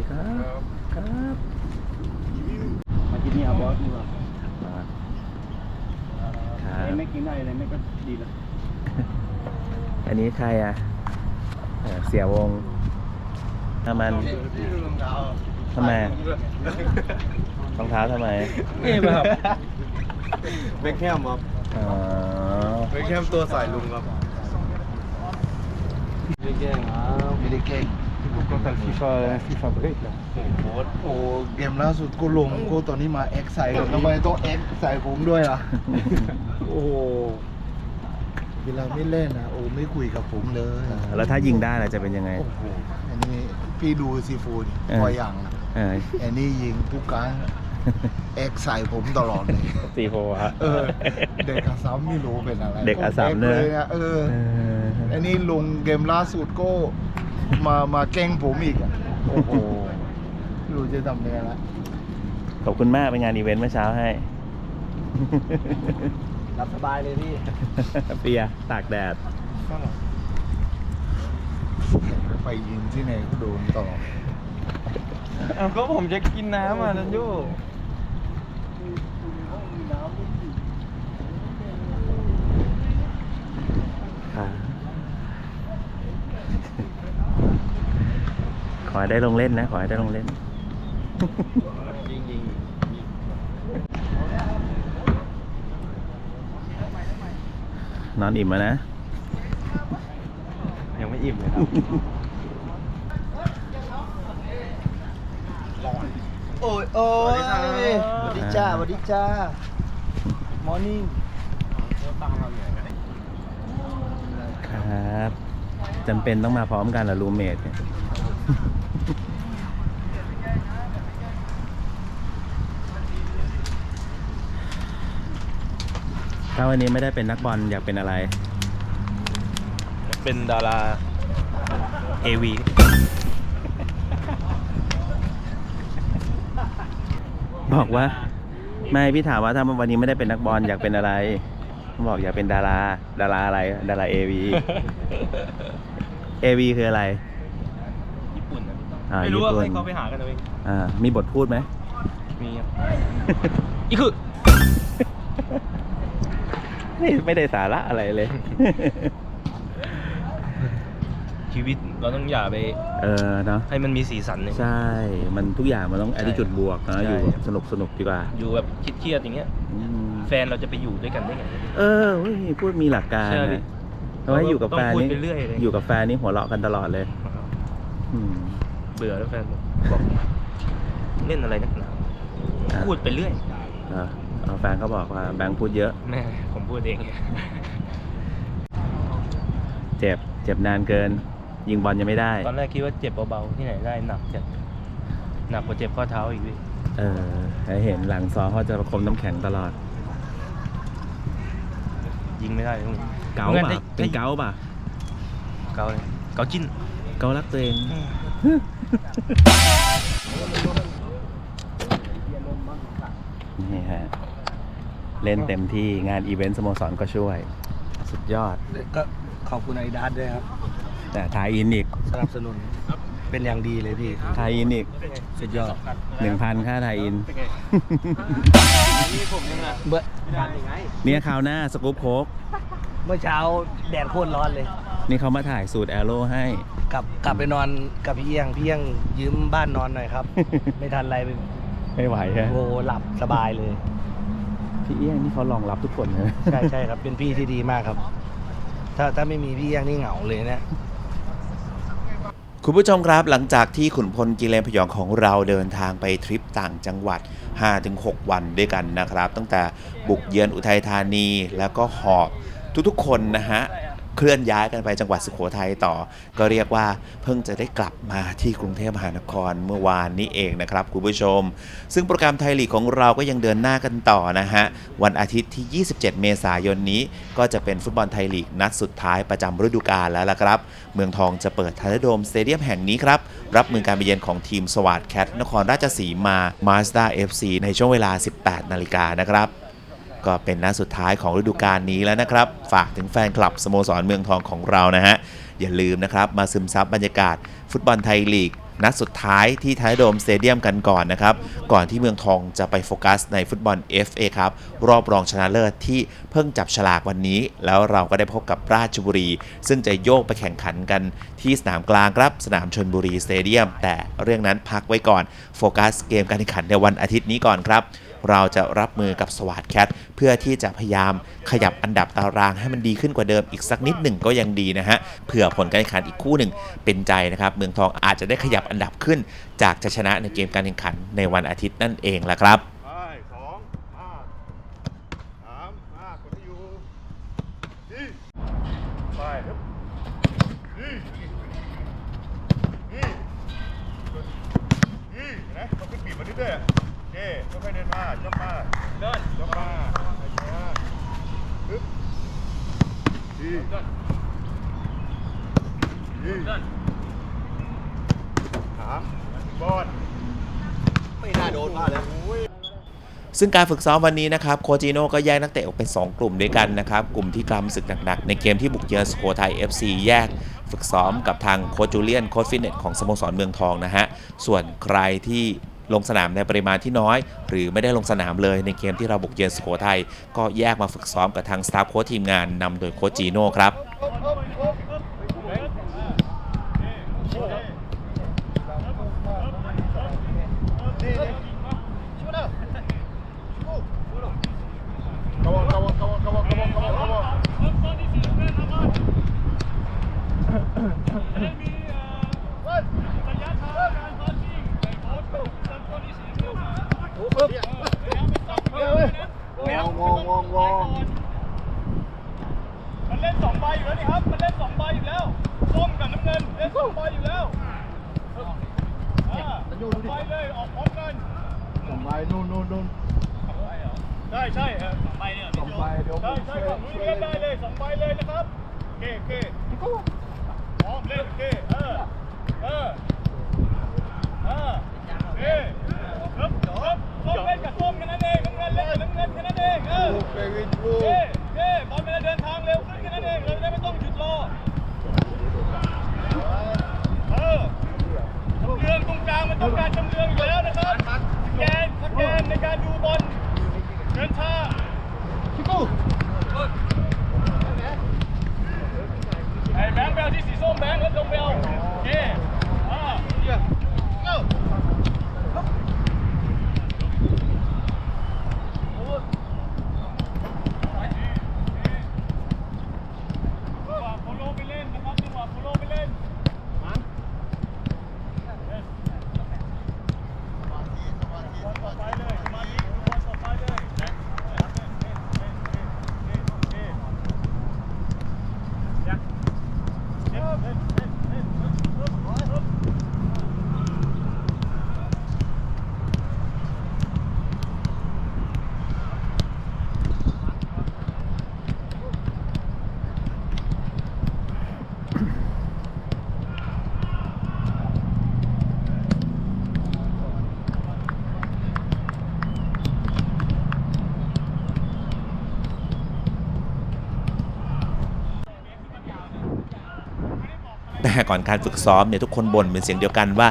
ดีครับ ครับมาที่นี่เอาบอสดีกว่ามาครับไม่กินได้เลยไม่ก็ดีแล้วอันนี้ใครอะเอ่อเสียวงถ้ามันทำไมรองเท้าทำไมนี่มาครับเบคแฮมครับอ๋อเบคแฮมตัวสายลุงครับไม่ได้แกล้งครับไม่ได้เก่ง ก็แต่ฟีฟ่าฟีฟ่าเบรกแล้วโอ้โหโอ้เกมล่าสุดกูลงกูตอนนี้มาเอ็กใส่ทำไมต้องเอ็กใส่ผมด้วยล่ะ โอ้โหเวลาไม่เล่นนะโอ้ไม่คุยกับผมเลยแล้วถ้ายิงได้ล่ะจะเป็นยังไง โอ้โหอันนี้พี่ดูซีฟูดเออ ตัวอย่างนะเออ อันนี้ยิงทุกครั้งเอ็กใส่ผมตลอดเลย สี่โฟฮะ เออ เด็กอาซัมไม่รู้เป็นอะไรเด็กอาซัมเลเนี่ยยอะเออ เอออันนี้ลงเกมล่าสุดก็ มามาแกล้งผมอีกอะโอ้โหไม่รู้จะทำยังไงละขอบคุณมากเป็นงานอีเวนต์เมื่อเช้าให้ รับสบายเลยพี่ เปียตากแดด ไปยิงที่ไหนก็โดนตลอดอ้าวก็ผมจะกินน้ำอะนันยูค่ะ ให้ได้ลงเล่นนะ ขอให้ได้ลงเล่นยิงยิงนอนอิ่มแล้วนะ ยังไม่อิ่มเลยครับโอ้ยโอ้ยสวัสดีครับสวัสดีจ้าสวัสดีจ้ามอร์นิ่งครับจำเป็นต้องมาพร้อมกันเหรอรูเมทเนี่ย ถ้าวันนี้ไม่ได้เป็นนักบอลอยากเป็นอะไร เป็นดาราเอวีบอกว่า ไม่พี่ถามว่าถ้าวันนี้ไม่ได้เป็นนักบอลอยากเป็นอะไรบอกอยากเป็นดารา ดาราอะไร ดาราเอวีเอวีคืออะไร ญี่ปุ่นนะอ่าไม่รู้ว่าญี่ปุ่นให้เขาไปหากันเอาเองอ่ามีบทพูดไหมมีครับอีกคือ ไม่ไม่ได้สาระอะไรเลย ชีวิตเราต้องอย่าไป เออเนาะให้มันมีสีสันเนี่ย ใช่ มันทุกอย่างมันต้องแอ t ิจุดบวกนะใช่ อยู่สนุกสนุกดีกว่าอยู่แบบเครียดๆอย่างเงี้ย อืมแฟนเราจะไปอยู่ด้วยกันได้ไง เออเว้ยพูดมีหลักการใช่ดินะเพราะว่าอยู่กับแฟนต้องพูดนี่ไปเรื่อยเลยอยู่กับแฟนนี่หัวเราะกันตลอดเลย อืม เบื่อแล้วแฟนบอกเล่นอะไรนักหนาอะ พูดไปเรื่อย เออเอาแฟนก็บอกว่าแบงค์พูดเยอะ แม่ผม พูดเอง เจ็บ เจ็บนานเกิน ยิงบอลยังไม่ได้ ตอนแรกคิดว่าเจ็บเบาๆที่ไหนได้หนักจัดหนักกว่าเจ็บข้อเท้าอีกพี่เออให้เห็นหลังซ้อมเขาจะประคมน้ำแข็งตลอด ยิงไม่ได้เลยเกาพระงั้ป่ะ ได้ เป็นเกาป่ะ เกาเลยเกาจิ้น เการักตัวเอง นี่ฮะ เล่นเต็มที่งานอีเวนต์สโมสรก็ช่วย สุดยอดก็ขอบคุณไอดัสด้วยครับ แต่ทายอินอีกสนับสนุนเป็นอย่างดีเลยพี่ทายอินอีกสุดยอดหนึ่งพันค่าทายอินนี่ผมยังอะเมื่อการยังไงเนี่ยคราวหน้าสกู๊ปโคกเมื่อเช้าแดดโคตรร้อนเลย นี่เขามาถ่ายสูตรแอโร่ให้กลับกลับไปนอนกับพี่เอี้ยงพี่เอี้ยงยืมบ้านนอนหน่อยครับ ไม่ทันไรไปไม่ไหวฮะโอ้หลับสบายเลย พี่เอี้ยงนี่เขารองรับทุกคนนะใช่ใช่ครับ เป็นพี่ที่ดีมากครับ ถ้าถ้าไม่มีพี่เอี้ยงนี่เหงาเลยนะคุณผู้ชมครับหลังจากที่ขุนพลกิเลนพยองของเราเดินทางไปทริปต่างจังหวัด 5-6 วันด้วยกันนะครับ ตั้งแต่บุกเยือนอุทัยธานีแล้วก็หอบทุกๆคนนะฮะ เคลื่อนย้ายกันไปจังหวัดสุโขทัยต่อ ก็เรียกว่าเพิ่งจะได้กลับมาที่กรุงเทพมหานครเมื่อวานนี้เองนะครับคุณผู้ชม ซึ่งโปรแกรมไทยลีกของเราก็ยังเดินหน้ากันต่อนะฮะ วันอาทิตย์ที่ 27 เมษายนนี้ ก็จะเป็นฟุตบอลไทยลีกนัดสุดท้ายประจำฤดูกาลแล้วล่ะครับ เมืองทองจะเปิดทันโดมสเตเดียมแห่งนี้ครับ รับมือการไปเยือนของทีมสวัสดแคทนครราชสีมามาสด้า FC ในช่วงเวลา 18 นาฬิกานะครับ ก็เป็นนัดสุดท้ายของฤดูกาลนี้แล้วนะครับ ฝากถึงแฟนคลับสโมสรเมืองทองของเรานะฮะ อย่าลืมนะครับ มาซึมซับบรรยากาศ ฟุตบอลไทยลีก นัดสุดท้ายที่ไทยโดมสเตเดียมกันก่อนนะครับ ก่อนที่เมืองทองจะไปโฟกัสในฟุตบอล FA ครับรอบรองชนะเลิศที่เพิ่งจับฉลากวันนี้ แล้วเราก็ได้พบกับราชบุรี ซึ่งจะโยกไปแข่งขันกันที่สนามกลางครับสนามชนบุรีสเตเดียมแต่เรื่องนั้นพักไว้ก่อนโฟกัสเกมการแข่งขันในวันอาทิตย์นี้ก่อนครับ เราจะรับมือกับสวาดแคทเพื่อที่จะพยายามขยับอันดับตารางให้มันดีขึ้นกว่าเดิมอีกสักนิดหนึ่งก็ยังดีนะฮะเผื่อผลการแข่งขันอีกคู่หนึ่งเป็นใจนะครับเมืองทองอาจจะได้ขยับอันดับขึ้น จากจะชนะในเกมการแข่งขันในวันอาทิตย์นั่นเองละครับไปสองห้าสามห้ากดให้อยู่ ดีไปครับดีดีดีนะต้องขึ้นบีบมานิดด้วยโอเคค่อยๆเดินมาจ้ำมาเดินจ้ำมาช้าๆปึ๊บดีดีถามบอลซึ่งการฝึกซ้อมวันนี้นะครับโคจิโน่ก็แยกนักเตะออกเป็น 2 กลุ่มด้วยกันนะครับกลุ่มที่กำศึกหนักๆ ในเกมที่บุกเยือนสโคไทย FC แยกฝึกซ้อมกับทางโคจูเลียนโคชฟิตเนสของสโมสรเมืองทองนะฮะส่วนใครที่ ลงสนามในปริมาณที่น้อย หรือไม่ได้ลงสนามเลยในเกมที่เราบุกเยือนสโคไทยก็แยกมาฝึกซ้อมกับทางสตาฟโค้ชทีมงานนำโดยโคชจีโน่ครับ Come on, come on, come on, come on, come on, come on, come on. Ngon, ngon, ngon, ngon. มันเล่นสองใบอยู่แล้วนี่ครับ มันเล่นสองใบอยู่แล้วส้มกับน้ำเงินเล่นสองใบอยู่แล้วอ่าสองใบเลยออกพร้อมกัน ส่งไปนู่นนู่นนู่นได้ใช่เออสองใบเนี่ยส่งไปเดี๋ยวใช่ใช่วยฝั่งนู้นเล่นได้เลยสองใบเลยนะครับโอเคโอเคพร้อมเล่นโอเคเออเออเออโอเคครับครับส้มเล่นกับส้มแค่นั้นเองน้ำเงินเล่นกับน้ำเงินแค่นั้นเองเออลูกเดวิดลูเย้เย้บอลมันจะเดินทางเร็วขึ้นแค่นั้นเองเราจะได้ไม่ต้องหยุดรอเออจำเรืองตรงกลางมันต้องการจำเรืองอยู่แล้วนะครับสแกนสแกนในการดูบอล เดินช้าชิคุไอ้แบงค์ไปเอาที่สีส้มแบงค์แล้วลงไปเอาโอเคอ่าเยี่ยม go จังหวะโคโลไปเล่นนะครับจังหวะโคโลไปเล่นมาต่อไปเลยสมาธิดูบอลต่อไปเลยเล่นเล่นเล่นเล่นเล่นเล่นเล่นยักเล่นเล่นเล่นเล่นเล่นเล่นเล่น แต่ก่อนการฝึกซ้อมเนี่ยทุกคนบ่นเป็นเสียงเดียวกันว่า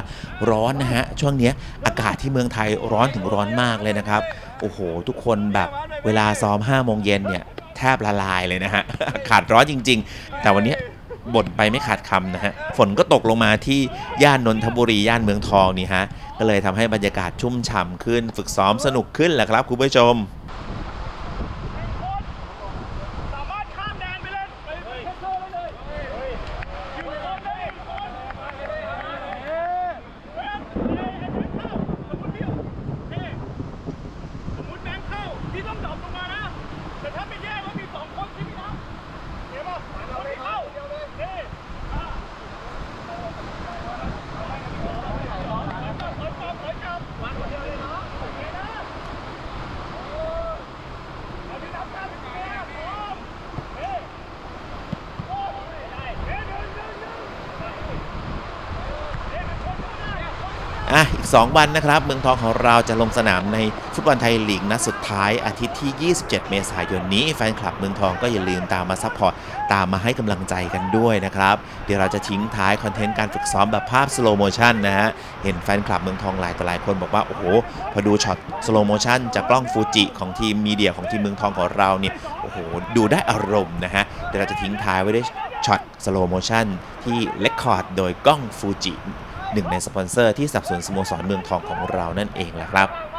ร้อนนะฮะ ช่วงเนี้ยอากาศที่เมืองไทยร้อนถึงร้อนมากเลยนะครับ โอ้โห ทุกคนแบบเวลาซ้อม5โมงเย็นเนี่ยแทบละลายเลยนะฮะอากาศร้อนจริง ๆ แต่วันนี้บ่นไปไม่ขาดคำนะฮะ ฝนก็ตกลงมาที่ย่านนนทบุรีย่านเมืองทองนี่ฮะ ก็เลยทำให้บรรยากาศชุ่มฉ่ำขึ้น ฝึกซ้อมสนุกขึ้นแหละครับคุณผู้ชม สามารถข้ามแดนไปเล่นไปไปแคสเซิลได้เลยอยู่ในบอลได้บอลเฮ้ยเฮ้ยเฮ้ยเข้าสมมติพี่เฮ้ยสมมติแบงค์เข้าพี่ต้องดรอปลงมานะ แต่ถ้าไม่แยกแล้วมีสองคนที่พี่นะเห็นป่ะคนที่เข้าเฮ้ยอะถอยกลับถอยกลับวางคนเดียวเลยเนาะโอเคนะ อะอีก 2 วันนะครับ เมืองทองของเราจะลงสนามในฟุตบอลไทยลีกนัดสุดท้ายอาทิตย์ที่ 27 เมษายนนี้ แฟนคลับเมืองทองก็อย่าลืมตามมาซัพพอร์ตตามมาให้กำลังใจกันด้วยนะครับ เดี๋ยวเราจะทิ้งท้ายคอนเทนต์การฝึกซ้อมแบบภาพสโลโมชันนะฮะ เห็นแฟนคลับเมืองทองหลายต่อหลายคนบอกว่า โอ้โห พอดูช็อตสโลโมชันจากกล้องฟูจิของทีมมีเดียของทีมเมืองทองของเราเนี่ยโอ้โหดูได้อารมณ์นะฮะเดี๋ยวเราจะทิ้งท้ายไว้ด้วยช็อตสโลโมชันที่เลคคอร์ดโดยกล้องฟูจิ หนึ่งในสปอนเซอร์ที่สนับสนุนสโมสรเมืองทองของเรานั่นเองแหละครับ